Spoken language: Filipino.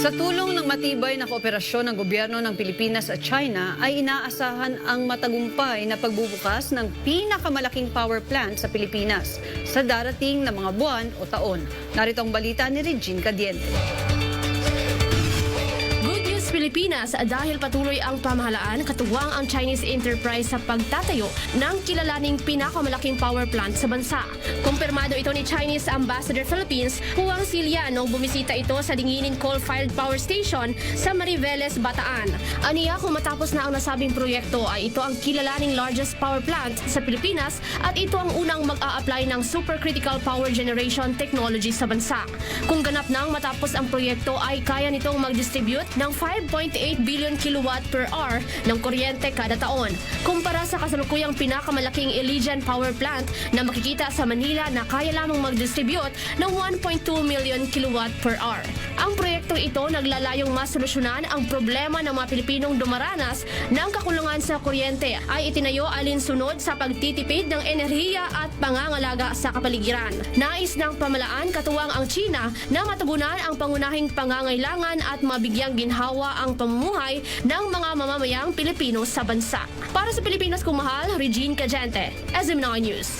Sa tulong ng matibay na kooperasyon ng gobyerno ng Pilipinas at China ay inaasahan ang matagumpay na pagbubukas ng pinakamalaking power plant sa Pilipinas sa darating na mga buwan o taon. Narito ang balita ni Regine Cadiente. Pilipinas dahil patuloy ang pamahalaan katuwang ang Chinese enterprise sa pagtatayo ng kilalaning pinakamalaking power plant sa bansa. Kumpirmado ito ni Chinese Ambassador Philippines Huang Silya nung bumisita ito sa Dinginin Coal-Fired Power Station sa Mariveles, Bataan. Aniya kung matapos na ang nasabing proyekto ay ito ang kilalaning largest power plant sa Pilipinas at ito ang unang mag-a-apply ng supercritical power generation technology sa bansa. Kung ganap nang matapos ang proyekto ay kaya nitong mag-distribute ng 5.8 billion kilowatt per hour ng kuryente kada taon. Kumpara sa kasalukuyang pinakamalaking Elysian Power Plant na makikita sa Manila na kaya lamang mag-distribute ng 1.2 million kilowatt per hour. Ang proyektong ito naglalayong masolusyonan ang problema ng mga Pilipinong dumaranas ng kakulangan sa kuryente ay itinayo alinsunod sa pagtitipid ng enerhiya at pangangalaga sa kapaligiran. Nais ng pamalaan katuwang ang China na matugunan ang pangunahing pangangailangan at mabigyang ginhawa ang pamumuhay ng mga mamamayang Pilipino sa bansa. Para sa Pilipinas kung mahal, Regine Cagente, SM9 News.